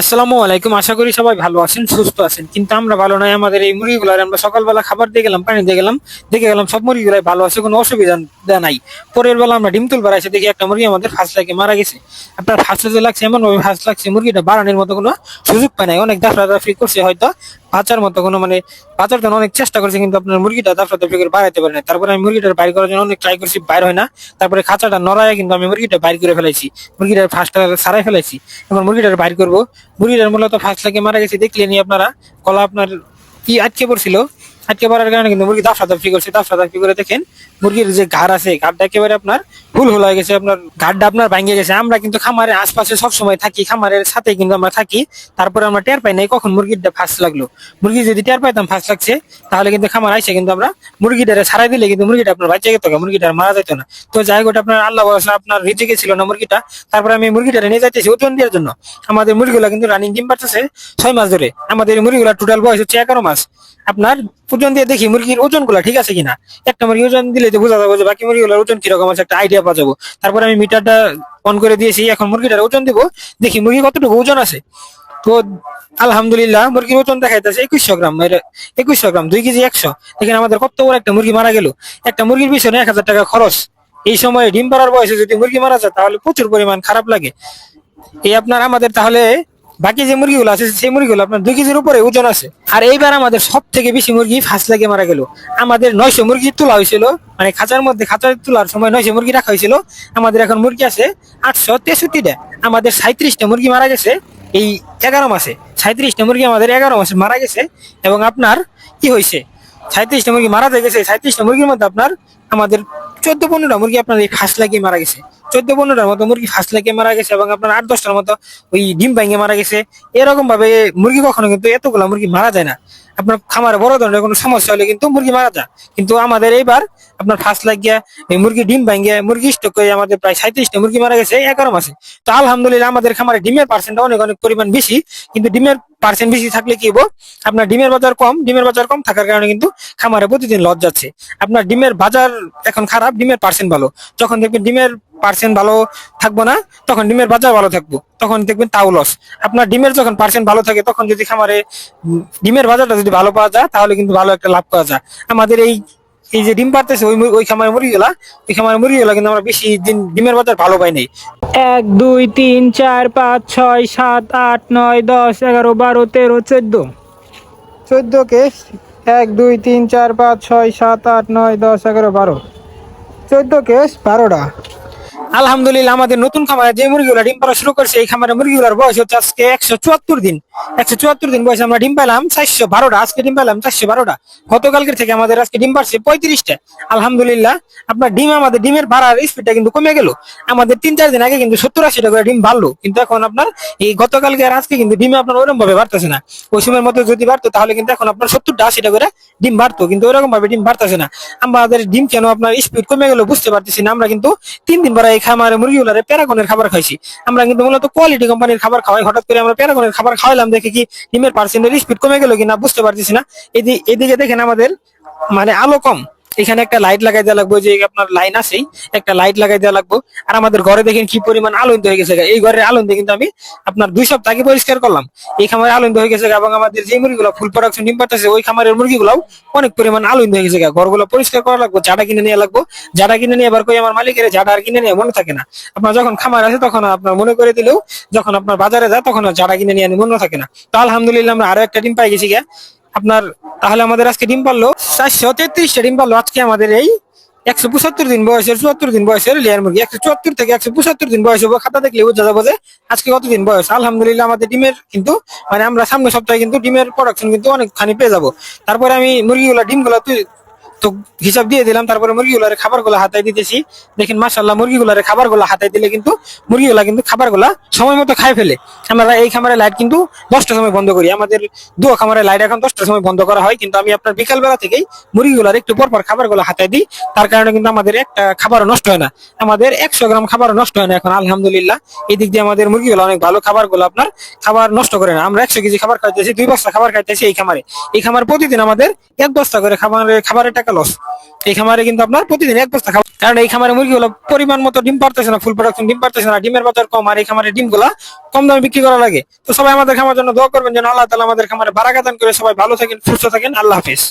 আসসালামু আলাইকুম, আশা করি সবাই ভালো আছেন, সুস্থ আছেন। কিন্তু আমরা ভালো নয়, আমাদের এই মুরগিগুলার আমরা সকালবেলা খাবার দিয়ে গেলাম, পানি দিয়ে গেলাম, দেখে গেলাম সব মুরগিগুলাই ভালো আছে, কোনো অসুবিধা নাই। পরের বেলা আমরা ডিম তুলবার আছে দেখি একটা মুরগি আমাদের ফাঁস লাগে মারা গেছে। আপনার ফাঁস লাগছে এমন ভাবে ফার্স্ট লাগছে, মুরগিটা বাড়ানোর মতো কোনো সুযোগ পায় নাই, অনেক দাফরা দাফরি করছে হয়তো। বাঁচার মতো কোনো মানে বাঁচার জন্য অনেক চেষ্টা করছে, কিন্তু আপনার মুরগিটা দাফরা দাফরি করে বাড়াইতে পারে না তারপরে আমি মুরগিটার বাইর করার জন্য অনেক ট্রাই করছি, বাইর হয় না। তারপরে খাঁচাটা নড়ায় কিন্তু আমি মুরগিটা বাইর করে ফেলাইছি। মুরগিটার ফার্স্টটা সারাই ফেলেছি এবার মুরগিটার বাইর করব। মুরগিটার মূলত ফার্স্ট লাগে মারা গেছে দেখলে নি আপনারা, কলা আপনার কি আটকে পড়ছিল? আটকে পড়ার কারণে কিন্তু মুরগি দাফা দাফি করছে দাফা দাফি করে দেখেন মুরগির যে ঘাড় আছে ঘাড়টা একেবারে আপনার ভুল ভুল হয়ে গেছে, আপনার ঘাড়টা আপনার ভাঙে গেছে। আমরা কিন্তু খামারের আশপাশে সব সময় থাকি, খামারের সাথে কিন্তু আমরা থাকি। তারপরে আমরা টের পাই নাই কখন মুরগিটা ফাঁস লাগল। মুরগি যদি টের পাইতাম ফাঁস লাগছে, তাহলে কিন্তু খামার আইসে কিন্তু আমরা মুরগিটারে ছাড়াই দিলে কিন্তু মুরগিটা আপনার বাচ্চা যেত মুরগিটা মারা যেত না। তো যাই হোক, আপনার আল্লাহ ভরসা, আপনার রিজিকে ছিল না মুরগিটা। তারপরে আমি মুরগিটারে নিয়ে যাইতেছি ওজন দেওয়ার জন্য। আমাদের মুরগিগুলা কিন্তু রানিং ডিম পারতেছে ছয় মাস ধরে। আমাদের মুরগিগুলা টোটাল বয়স হচ্ছে এগারো মাস। আপনার ওজন দিয়ে দেখি মুরগির ওজনগুলা ঠিক আছে কিনা? একটা মুরগি ওজন দিলে তো বোঝা যাবে যে বাকি মুরগিগুলোর ওজন কীরকম আছে, একটা আইডিয়া পাওয়া যাব। তারপরে আমি মিটারটা অন করে দিয়েছি, এখন মুরগিটার ওজন দিব। দেখি মুরগি কতটুকু ওজন আছে। তো আলহামদুলিল্লাহ, মুরগির ওজন দেখাইতেছে একুশশো গ্রাম। একুশশো গ্রাম, দুই কেজি একশো। দেখেন আমাদের কত বড় একটা মুরগি মারা গেল। একটা মুরগির পিছনে এক হাজার টাকা খরচ। এই সময় ডিম পাড়ার বয়সে যদি মুরগি মারা যায়, তাহলে প্রচুর পরিমাণ খারাপ লাগে। এই আপনার আমাদের তাহলে বাকি যে মুরগিগুলো আছে, সেই মুরগিগুলো আপনার দুই কেজির উপরে ওজন আছে। আর এইবার আমাদের সব থেকে বেশি মুরগি ফাঁস লাগে মারা গেল। আমাদের নয়শো মুরগি তোলা হয়েছিল মানে খাঁচার মধ্যে খাঁচার তোলার সময় নয়শো মুরগি রাখা হয়েছিল। আমাদের এখন মুরগি আছে আটশো তেষট্টিটা। আমাদের সাঁত্রিশটা মুরগি মারা গেছে এই এগারো মাসে। সাঁত্রিশটা মুরগি আমাদের এগারো মাসে মারা গেছে এবং আপনার কি হয়েছে? সাঁত্রিশটা মুরগি মারা গেছে, সাঁত্রিশটা মুরগির মধ্যে আপনার আমাদের চোদ্দ পনেরোটা মুরগি আপনার এই ফাঁস লাগিয়ে মারা গেছে। চোদ্দ পনেরোটার মতো মুরগি ফাঁস লাগিয়ে মারা গেছে এবং আপনার আট দশটার মতো ওই ডিম ভাঙে মারা গেছে। এরকম ভাবে মুরগি কখনো কিন্তু এতগুলা মুরগি মারা যায় না। আপনার খামারে বড় ধরনের কোনো সমস্যা হলে কিন্তু মুরগি মারা যায়। কিন্তু আমাদের এইবার আপনার ফার্স্ট লাগিয়ে মুরগি ডিম ভাঙিয়ে, মুরগি স্টক করে আমাদের প্রায় সাঁত্রিশটা মুরগি মারা গেছে এগারো মাসে। তো আলহামদুলিল্লাহ আমাদের খামারে ডিমের পার্সেন্টটা অনেক অনেক পরিমাণ বেশি। কিন্তু ডিমের পার্সেন্ট বেশি থাকলে কি হব? আপনার ডিমের বাজার কম, ডিমের বাজার কম থাকার কারণে কিন্তু খামারে প্রতিদিন লস যাচ্ছে। আপনার ডিমের বাজার এখন খারাপ, ডিমের পার্সেন্ট ভালো। যখন দেখবেন ডিমের পার্সেন্ট ভালো থাকব না তখন ডিমের বাজার ভালো থাকব। তখন দেখবেন তাও লস আপনার ডিমের যখন পার্সেন্ট ভালো থাকে তখন যদি খামারে ডিমের বাজারটা যদি ভালো পাওয়া যায় তাহলে কিন্তু ভালো একটা লাভ পাওয়া যায়। আমাদের এই এই যে ডিম পারতেছে ওই ওই খামারের মুরগিগুলা ওই খামারের মুরগিগুলা কিন্তু আমরা বেশি দিন ডিমের বাজার ভালো পাই নাই। এক দুই তিন চার পাঁচ ছয় সাত আট নয় দশ এগারো বারো তেরো চোদ্দ। চোদ্দ কেস এক দুই তিন চার পাঁচ ছয় সাত আট নয় দশ এগারো বারো। চোদ্দ কেস বারোটা। আলহামদুলিল্লাহ, আমাদের নতুন খামারে যে মুরগিগুলা ডিম পাড়া শুরু করছে, এই খামারের মুরগিগুলার বয়স হচ্ছে আজকে একশো চুয়াত্তর দিন। একশো চুয়াত্তর দিন বয়সে আমরা ডিম পেলাম চারশো বারোটা। আজকে ডিম পেলাম চারশো বারোটা। গতকালকের থেকে আমাদের আজকে ডিম পারছে পঁয়ত্রিশটা। আলহামদুলিল্লাহ, আপনার ডিম, আমাদের ডিমের বাড়ার স্পিডটা কিন্তু কমে গেল। আমাদের তিন চার দিন আগে কিন্তু সত্তর আশি টাকা করে ডিম বাড়লো। কিন্তু এখন আপনার এই গতকালকে আর আজকে কিন্তু ডিমে আপনার ওরকম ভাবে বাড়তেছে না। ওই সময়ের মতো যদি বাড়তো, তাহলে কিন্তু এখন আপনার সত্তরটা আশি টাকা করে ডিম বাড়তো। কিন্তু ওরকম ভাবে ডিম বাড়তেছে না। আমাদের ডিম কেন আপনার স্পিড কমে গেল বুঝতে পারতেছি না। আমরা কিন্তু তিন দিন পরে খামারে মুরগিগুলারে প্যারাগনের খাবার খাইছি। আমরা কিন্তু মূলত কোয়ালিটি কোম্পানির খাবার খাওয়াই। হঠাৎ করে আমরা প্যারাগনের খাবার খাওয়াইলাম, দেখে কি ডিমের পার্সেন্টের স্পিড কমে গেল কিনা বুঝতে পারতেছি না। এদি- এদিকে দেখেন আমাদের মানে আলো কম। এখানে একটা লাইট লাগাই দেওয়া লাগবে যে আপনার লাইন আছেই, একটা লাইট লাগাই দেওয়া লাগবে। আর আমাদের ঘরে দেখেন কি পরিমাণ আলোকিত হয়ে গেছে এই ঘরের আলোকিত কিন্তু আমি আপনার দুই সপ্তাহ আগে পরিষ্কার করলাম। এই খামারে আলোকিত হয়ে গেছে এবং আমাদের যে মুরগিগুলো ফুল প্রোডাকশন ডিম পাঠাচ্ছে ওই খামারের মুরগিগুলাও অনেক পরিমাণ আলোকিত হয়ে গেছে ঘরগুলো পরিষ্কার করা লাগবে জাডা কিনে নিয়ে লাগবে। জাটা কিনে নিয়ে এবার কই আমার মালিকের জাডা আর কিনে নিয়ে মনে থাকে না। আপনার যখন খামার আছে তখন আপনার মনে করে দিলেও যখন আপনার বাজারে যায় তখন জাডা কিনে নিয়ে মনে থাকে না। তো আলহামদুলিল্লাহ আমরা আরও একটা ডিম পাই গেছি গিয়া আপনার, তাহলে আমাদের আজকে ডিম পারল চারশো তেত্রিশটা ডিম পারল। আজকে আমাদের এই একশো পঁচাত্তর দিন বয়সের, চুয়াত্তর দিন বয়সের লেয়ার মুরগি। একশো চুয়াত্তর থেকে একশো পঁচাত্তর দিন বয়স হবে। খাতা দেখলে বোঝা যাব যে আজকে কতদিন বয়স। আলহামদুলিল্লাহ আমাদের ডিমের কিন্তু মানে আমরা সামনে সপ্তাহে কিন্তু ডিমের প্রোডাকশন কিন্তু অনেকখানি পেয়ে যাব। তারপরে আমি মুরগিগুলা, ডিমগুলা তো হিসাব দিয়ে দিলাম, তারপরে মুরগিগুলার খাবারগুলা হাতায় দিতেছি। দেখেন মাসাল্লাহ মুরগিগুলার খাবারগুলা হাতায় দিলে কিন্তু মুরগিগুলা কিন্তু খাবারগুলা সময় মতো খাই ফেলে। আমরা এই খামারে লাইট কিন্তু দশটার সময় বন্ধ করি। আমাদের দুটো খামারে লাইট এখন দশটার সময় বন্ধ করা হয়, কিন্তু আমি আপনার বিকাল বেলা থেকেই মুরগিগুলার একটু পর পর খাবারগুলা হাতায় দিই। তার কারণে কিন্তু আমাদের একটা খাবারও নষ্ট হয় না। আমাদের একশো গ্রাম খাবারও নষ্ট হয় না এখন, আলহামদুলিল্লাহ। এই দিক দিয়ে আমাদের মুরগিগুলো অনেক ভালো খাবারগুলো আপনার খাবার নষ্ট করে না। আমরা একশো কেজি খাবার খাইতেছি, দুই বস্তা খাবার খাইতেছি এই খামারে। এই খামার প্রতিদিন আমাদের এক বস্তা করে খাবারের খাবারের টাকা লস এই খামারে কিন্তু আপনার প্রতিদিন এক বস্তা খাবার কারণ এই খামারে মুরগিগুলো পরিমাণ মতো ডিম পারতেছে না ফুল প্রোডাকশন ডিম পারতেছে না, ডিমের বাজার কম, আর এই খামারে ডিমগুলা কম দামে বিক্রি করা লাগে। তো সবাই আমাদের খামার জন্য দোয়া করবেন যেন আল্লাহ তালা আমাদের খামারে বারাগাদান করে সবাই ভালো থাকেন, সুস্থ থাকেন, আল্লাহ হাফিজ।